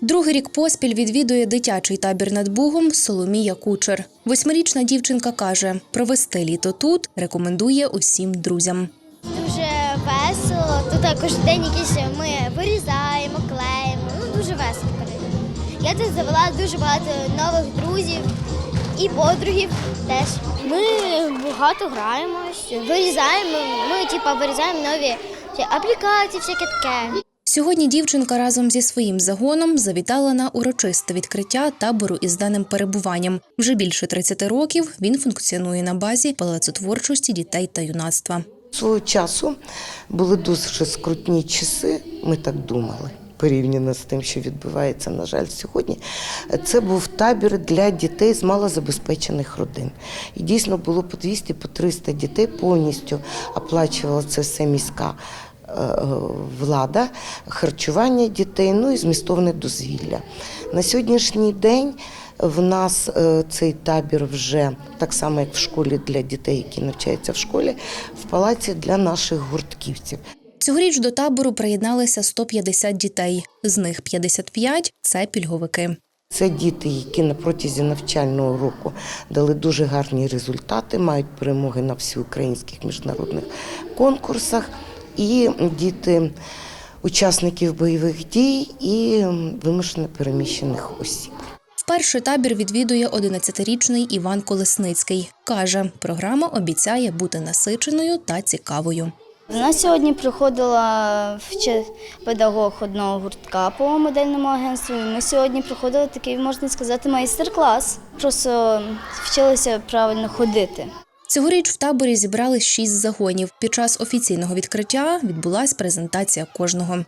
Другий рік поспіль відвідує дитячий табір над Бугом Соломія Кучер. Восьмирічна дівчинка каже, провести літо тут рекомендує усім друзям. Дуже весело. Тут кожен день якісь ми вирізаємо, клеїмо. Ну дуже весело. Я тут завела дуже багато нових друзів і подругів теж. Ми багато граємось, вирізаємо. Ми типа вирізаємо нові аплікації, всяке таке. Сьогодні дівчинка разом зі своїм загоном завітала на урочисте відкриття табору із даним перебуванням. Вже більше 30 років він функціонує на базі палацу творчості дітей та юнацтва. Свого часу були дуже скрутні часи, ми так думали. Порівняно з тим, що відбувається, на жаль, сьогодні, це був табір для дітей з малозабезпечених родин. І дійсно було по 200, по 300 дітей повністю оплачувала це все міська влада, харчування дітей, ну і змістовне дозвілля. На сьогоднішній день в нас е, цей табір вже так само, як в школі для дітей, які навчаються в школі, в палаці для наших гуртківців. Цьогоріч до табору приєдналися 150 дітей. З них 55 – це пільговики. Це діти, які на протязі навчального року дали дуже гарні результати, мають перемоги на всеукраїнських міжнародних конкурсах. І діти учасників бойових дій і вимушено переміщених осіб. Вперше табір відвідує 11-річний Іван Колесницький. Каже, програма обіцяє бути насиченою та цікавою. До нас сьогодні приходила педагог одного гуртка по модельному агентству. І ми сьогодні проходили такий, можна сказати, майстер-клас. Просто вчилися правильно ходити. Цьогоріч в таборі зібрали шість загонів. Під час офіційного відкриття відбулася презентація кожного.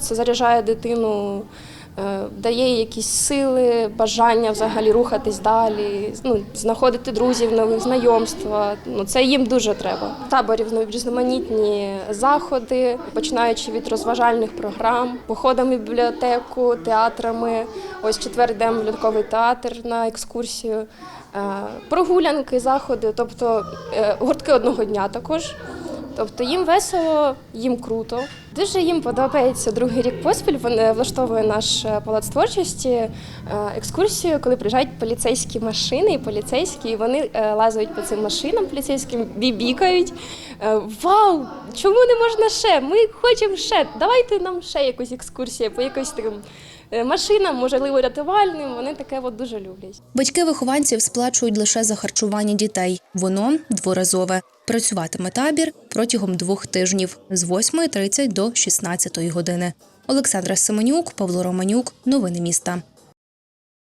Це заряджає дитину, дає якісь сили, бажання взагалі рухатись далі, ну, знаходити друзів, нових знайомства. Ну, це їм дуже треба. В таборі ну, різноманітні заходи, починаючи від розважальних програм, походами в бібліотеку, театрами. Ось четвер йдемо в театр на екскурсію, е, прогулянки, заходи, тобто е, гуртки одного дня також. Тобто їм весело, їм круто. Дуже їм подобається другий рік поспіль. Вони влаштовує наш е, палац творчості е, екскурсію, коли приїжджають поліцейські машини і поліцейські, і вони е, лазають по цим машинам поліцейським, бібікають. Вау! Чому не можна ще? Ми хочемо ще. Давайте нам ще якусь екскурсію по якось таким машинам, можливо, рятувальним. Вони таке от дуже люблять. Батьки вихованців сплачують лише за харчування дітей. Воно дворазове. Працюватиме табір протягом двох тижнів з 8.30 до 16 години. Олександра Семенюк, Павло Романюк. Новини міста.